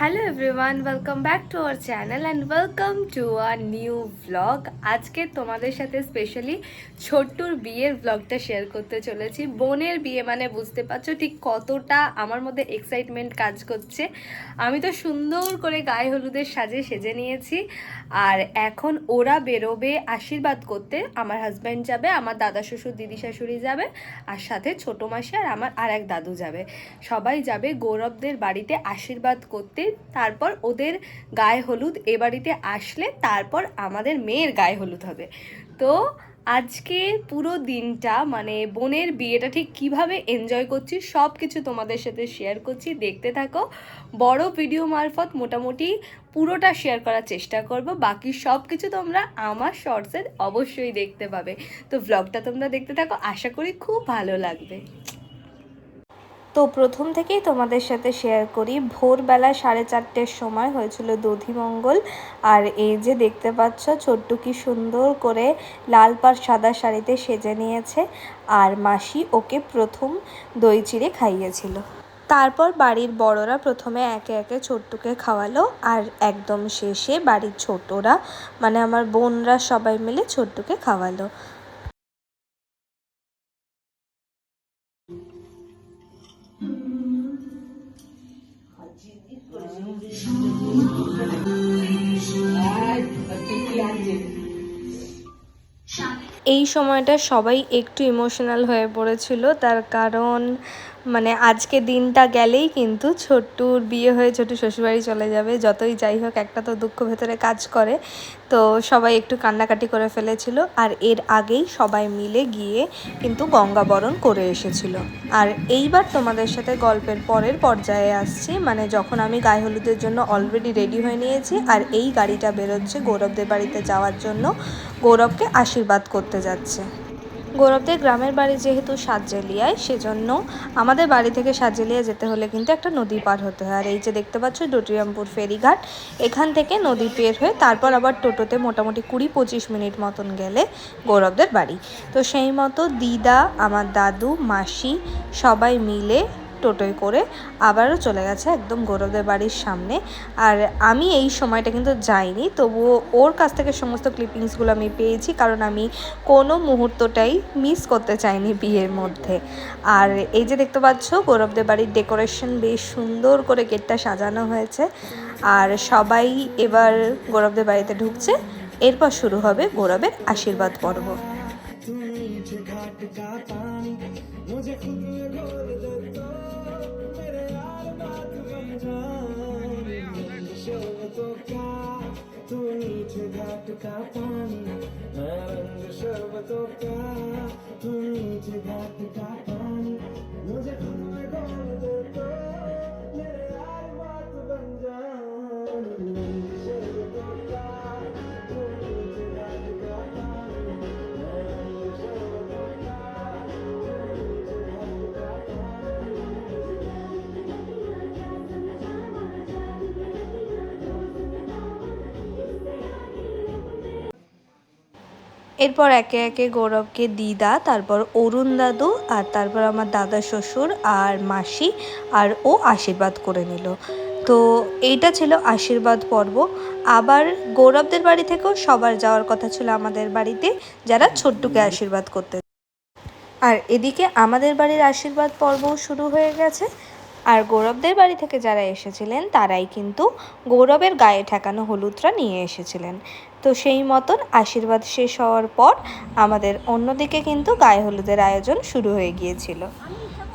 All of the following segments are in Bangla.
Hello everyone welcome back to our channel and welcome to our new blog আজকে তোমাদের সাথে স্পেশালি ছোট্টুর বিয়ের ব্লগটা শেয়ার করতে চলেছি। বোনের বিয়ে মানে বুঝতে পারছ ঠিক কতটা আমার মধ্যে এক্সাইটমেন্ট কাজ করছে। আমি তো সুন্দর করে গায়ে হলুদের সাজে সেজে নিয়েছি আর এখন ওরা বেরোবে আশীর্বাদ করতে। আমার হাজব্যান্ড যাবে, আমার দাদা শ্বশুর, দিদি শাশুড়ি যাবে আর সাথে ছোটো মাসি আর আমার আর এক দাদু যাবে। সবাই যাবে গৌরবদের বাড়িতে আশীর্বাদ করতে। তারপর ওদের গায়ে হলুদ এ বাড়িতে আসলে তারপর আমাদের মেয়ের গায়ে হলুদ হবে। তো আজকে পুরো দিনটা মানে বোনের বিয়েটা ঠিক কীভাবে এনজয় করছি সব কিছু তোমাদের সাথে শেয়ার করছি। দেখতে থাকো, বড় ভিডিও মারফত মোটামুটি পুরোটা শেয়ার করার চেষ্টা করব। বাকি সব কিছু তোমরা আমার শর্টসে অবশ্যই দেখতে পাবে। তো ব্লগটা তোমরা দেখতে থাকো, আশা করি খুব ভালো লাগবে। তো প্রথম থেকেই তোমাদের সাথে শেয়ার করি। ভোরবেলা সাড়ে চারটের সময় হয়েছিল দধিমঙ্গল আর এই যে দেখতে পাচ্ছ, ছোট্ট কি সুন্দর করে লাল পাড় সাদা শাড়িতে সেজে নিয়েছে। আর মাসি ওকে প্রথম দই চিড়ে খাইয়েছিল। তারপর বাড়ির বড়রা প্রথমে একে একে ছোট্টুকে খাওয়ালো। আর একদম শেষে বাড়ির ছোটরা মানে আমার বোনরা সবাই মিলে ছোট্টুকে খাওয়ালো। এই সময়টা সবাই একটু ইমোশনাল হয়ে পড়েছিল তার কারণ মানে আজকে দিনটা গেলেই কিন্তু ছোট্টুর বিয়ে হয়ে ছোট্টু শ্বশুরবাড়ি চলে যাবে, যতই যাই হোক, একটা তো দুঃখ ভেতরে কাজ করে। তো সবাই একটু কান্নাকাটি করে ফেলেছিল আর এর আগেই সবাই মিলে গিয়ে কিন্তু গঙ্গাবরণ করে এসেছিল। আর এইবার তোমাদের সাথে গল্পের পরের পর্যায়ে আসছি মানে যখন আমি গায়ে হলুদের জন্য অলরেডি রেডি হয়ে নিয়েছি আর এই গাড়িটা বেরোচ্ছে গৌরবদের বাড়িতে যাওয়ার জন্য, গৌরবকে আশীর্বাদ করতে যাচ্ছে। গৌরবদের গ্রামের বাড়ি যেহেতু সাতজেলিয়ায় সেজন্য আমাদের বাড়ি থেকে সাতজেলিয়া যেতে হলে কিন্তু একটা নদী পার হতে হয়। আর এই যে দেখতে পাচ্ছ ডুটিরামপুর ফেরিঘাট, এখান থেকে নদী পের হয়ে তারপর আবার টোটোতে মোটামুটি কুড়ি পঁচিশ মিনিট মতন গেলে গৌরবদের বাড়ি। তো সেই মতো দিদা, আমার দাদু, মাসি সবাই মিলে টোটোয় করে আবারও চলে গেছে একদম গৌরবদের বাড়ির সামনে। আর আমি এই সময়টা কিন্তু যাইনি, তবুও ওর কাছ থেকে সমস্ত ক্লিপিংসগুলো আমি পেয়েছি, কারণ আমি কোনো মুহূর্তটাই মিস করতে চাইনি বিয়ের মধ্যে। আর এই যে দেখতে পাচ্ছ, গৌরবদের বাড়ির ডেকোরেশন বেশ সুন্দর করে গেটটা সাজানো হয়েছে। আর সবাই এবার গৌরবদের বাড়িতে ঢুকছে। এরপর শুরু হবে গৌরবের আশীর্বাদ পর্ব। तू मीठे घाट का पानी मैं रंग शरबतों क्या तू मीठे घाट का पानी मुझे खुद में घोल दे तो এরপর একে একে গৌরবকে দিদা, তারপর অরুণ দাদু আর তারপর আমার দাদা শ্বশুর আর মাসি আর ও আশীর্বাদ করে নিল। তো এইটা ছিল আশীর্বাদ পর্ব। আবার গৌরবদের বাড়ি থেকেও সবার যাওয়ার কথা ছিল আমাদের বাড়িতে, যারা ছোট্টুকে আশীর্বাদ করতে। আর এদিকে আমাদের বাড়ির আশীর্বাদ পর্বও শুরু হয়ে গেছে। আর গৌরবদের বাড়ি থেকে যারা এসেছিলেন, তারাই কিন্তু গৌরবের গায়ে ঠেকানো হলুদটা নিয়ে এসেছিলেন। তো সেই মতন আশীর্বাদ শেষ হওয়ার পর আমাদের অন্যদিকে কিন্তু গায়ে হলুদের আয়োজন শুরু হয়ে গিয়েছিল।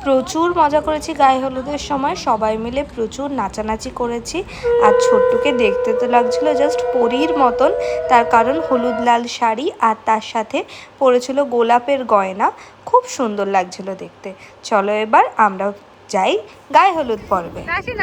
প্রচুর মজা করেছি গায়ে হলুদের সময়। সবাই মিলে প্রচুর নাচানাচি করেছি। আর ছোট্টুকে দেখতে তো লাগছিল জাস্ট পরীর মতন। তার কারণ হলুদ লাল শাড়ি আর তার সাথে পরেছিল গোলাপের গয়না। খুব সুন্দর লাগছিল দেখতে। চলো এবার আমরা যাই গায়ে হলুদ পর্বে। যেন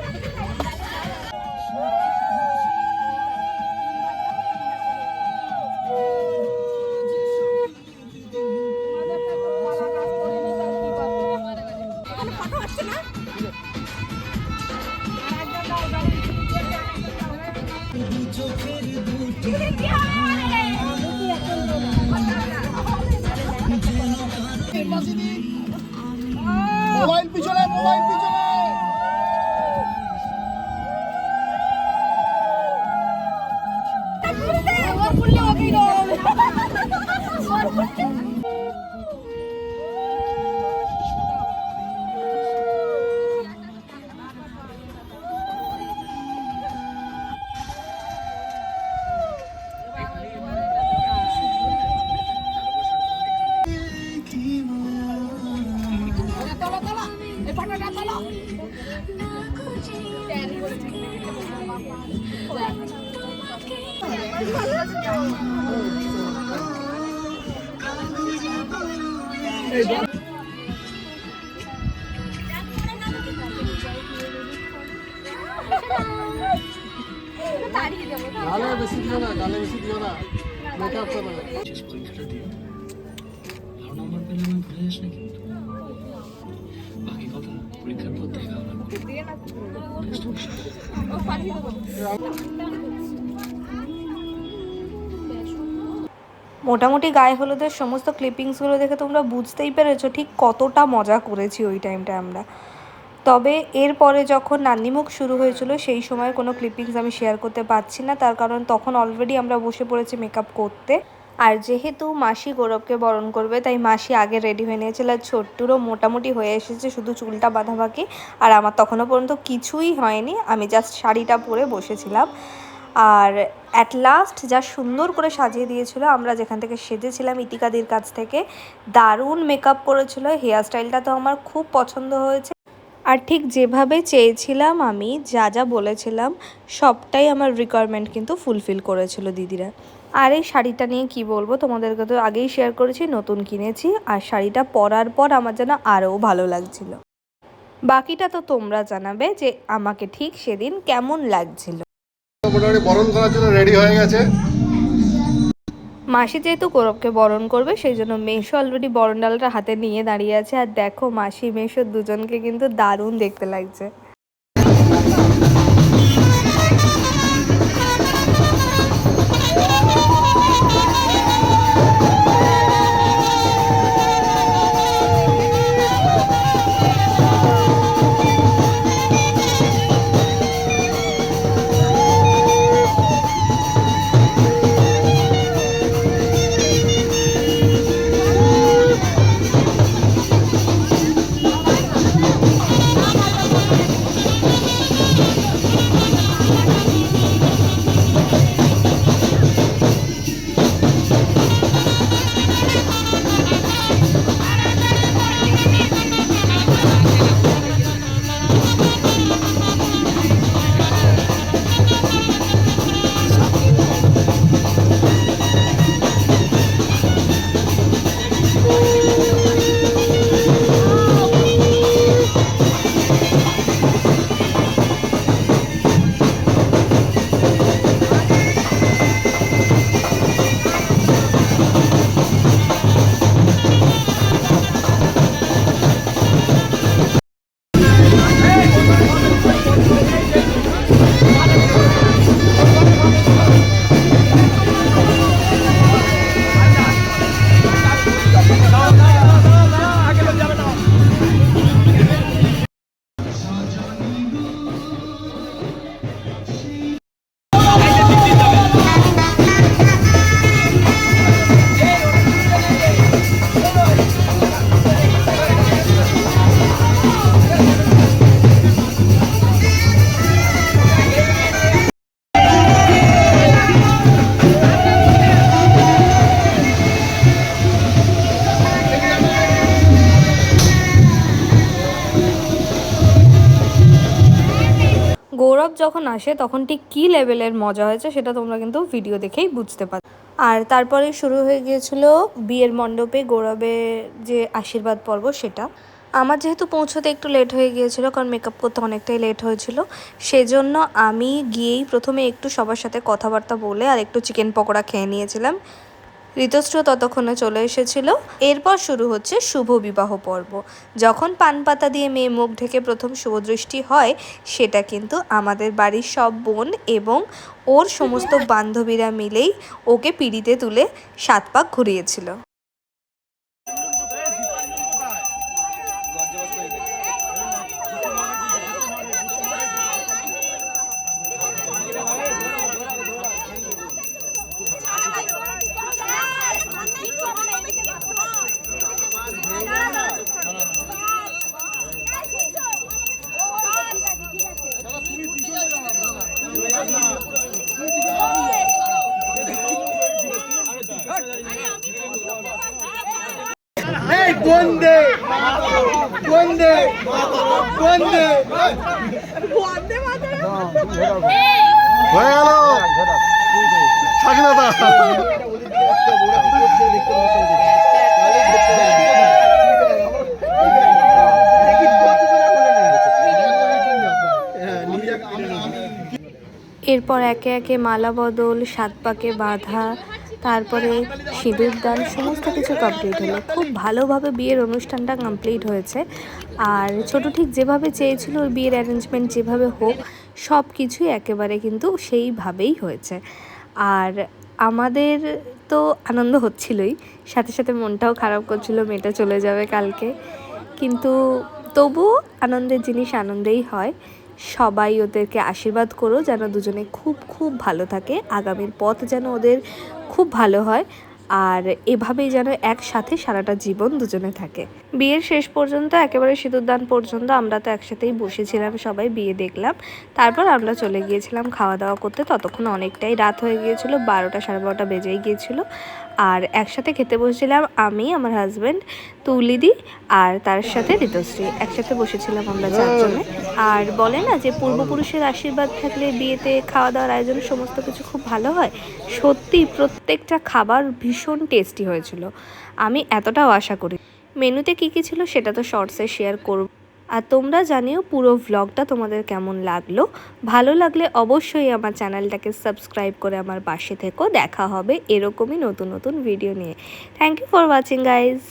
গালে বেশি দিও না গালে পরীক্ষার পর দেখা হবে মোটামুটি গায়ে হলুদের সমস্ত ক্লিপিংসগুলো দেখে তোমরা বুঝতেই পেরেছ ঠিক কতটা মজা করেছি ওই টাইমটা আমরা। তবে এরপরে যখন নান্নিমুখ শুরু হয়েছিল, সেই সময় কোনো ক্লিপিংস আমি শেয়ার করতে পারছি না। তার কারণ তখন অলরেডি আমরা বসে পড়েছি মেকআপ করতে। আর যেহেতু মাসি গৌরবকে বরণ করবে, তাই মাসি আগে রেডি হয়ে নিয়েছিল। আর ছোট্টুরও মোটামুটি হয়ে এসেছে, শুধু চুলটা বাঁধাবাকি। আর আমার তখনও পর্যন্ত কিছুই হয়নি। আমি জাস্ট শাড়িটা পরে বসেছিলাম। আর অ্যাট লাস্ট যা সুন্দর করে সাজিয়ে দিয়েছিল, আমরা যেখান থেকে সেজেছিলাম ইতিকাদির কাছ থেকে, দারুণ মেকআপ করেছিল। হেয়ার স্টাইলটা তো আমার খুব পছন্দ হয়েছে। আর ঠিক যেভাবে চেয়েছিলাম আমি, যা যা বলেছিলাম, সবটাই আমার রিকোয়ারমেন্ট কিন্তু ফুলফিল করেছিল দিদিরা। আর এই শাড়িটা নিয়ে কি বলব, তোমাদেরকে তো আগেই শেয়ার করেছি, নতুন কিনেছি, আর শাড়িটা পরার পর আমার যেন আরও ভালো লাগছিল। বাকিটা তো তোমরা জানাবে যে আমাকে ঠিক সেদিন কেমন লাগছিল। মোটামুটি বরণ করার জন্য রেডি হয়ে গেছে। মাসি যেহেতু কৌরবকে বরণ করবে, সেই জন্য মেশো অলরেডি বরণ ডালটা হাতে নিয়ে দাঁড়িয়ে আছে। আর দেখো মাসি, মেশো দুজনকে কিন্তু দারুণ দেখতে লাগছে। গৌরব যখন আসে, তখন ঠিক কী লেভেলের মজা হয়েছে সেটা তোমরা কিন্তু ভিডিও দেখেই বুঝতে পারো আর তারপরে শুরু হয়ে গিয়েছিল বিয়ের মণ্ডপে গৌরবের যে আশীর্বাদ পর্ব সেটা। আমার যেহেতু পৌঁছতে একটু লেট হয়ে গিয়েছিল, কারণ মেকআপ করতে অনেকটাই লেট হয়েছিল, সেজন্য আমি গিয়েই প্রথমে একটু সবার সাথে কথাবার্তা বলে আর একটু চিকেন পকোড়া খেয়ে নিয়েছিলাম। ঋতুশ্র ততক্ষণে চলে এসেছিল। এরপর শুরু হচ্ছে শুভ বিবাহ পর্ব। যখন পান পাতা দিয়ে মেয়ে মুখ ঢেকে প্রথম শুভদৃষ্টি হয়, সেটা কিন্তু আমাদের বাড়ির সব বোন এবং ওর সমস্ত বান্ধবীরা মিলেই ওকে পিড়িতে তুলে সাত পাক ঘুরিয়েছিল। বন্দে। বন্দে। বন্দে। হয়ে গেল। স্বাধীনতা। এরপর একে একে মালা বদল সাত পাকে বাঁধা তারপরে সিঁদুর দান, সমস্ত কিছু কমপ্লিট হলো। খুব ভালোভাবে বিয়ের অনুষ্ঠানটা কমপ্লিট হয়েছে। আর ছোট ঠিক যেভাবে চেয়েছিল ওর বিয়ের অ্যারেঞ্জমেন্ট যেভাবে হোক, সব কিছুই একেবারে কিন্তু সেইভাবেই হয়েছে। আর আমাদের তো আনন্দ হচ্ছিলই, সাথে সাথে মনটাও খারাপ করছিল, মেয়েটা চলে যাবে কালকে। কিন্তু তবুও আনন্দের জিনিস আনন্দেই হয়। সবাই ওদেরকে আশীর্বাদ করো যেন দুজনে খুব খুব ভালো থাকে। আগামীর পথ যেন ওদের খুব ভালো হয় আর এভাবেই যেন একসাথে সারাটা জীবন দুজনে থাকে। বিয়ের শেষ পর্যন্ত, একেবারে সিঁদুরদান পর্যন্ত আমরা তো একসাথেই বসেছিলাম, সবাই বিয়ে দেখলাম। তারপর আমরা চলে গিয়েছিলাম খাওয়া দাওয়া করতে। ততক্ষণ অনেকটাই রাত হয়ে গিয়েছিল, বারোটা সাড়ে বারোটা বেজেই গিয়েছিল। আর একসাথে খেতে বসেছিলাম আমি, আমার হাজব্যান্ড তুলিদি আর তার সাথে ঋতুশ্রী। একসাথে বসেছিলাম আমরা চারজনে। আর বলে না যে পূর্বপুরুষের আশীর্বাদ থাকলে বিয়েতে খাওয়া দাওয়ার আয়োজন সমস্ত কিছু খুব ভালো হয়, সত্যি প্রত্যেকটা খাবার ভীষণ টেস্টি হয়েছিল। আমি এতটাও আশা করি। মেনুতে কী কী ছিল সেটা তো শর্টসে শেয়ার করব। আর তোমরা জানিও পুরো ভ্লগটা তোমাদের কেমন লাগল। ভালো লাগলে অবশ্যই আমার চ্যানেলটাকে সাবস্ক্রাইব করে আমার পাশে থেকো। দেখা হবে এরকমই নতুন নতুন ভিডিও নিয়ে। Thank you for watching guys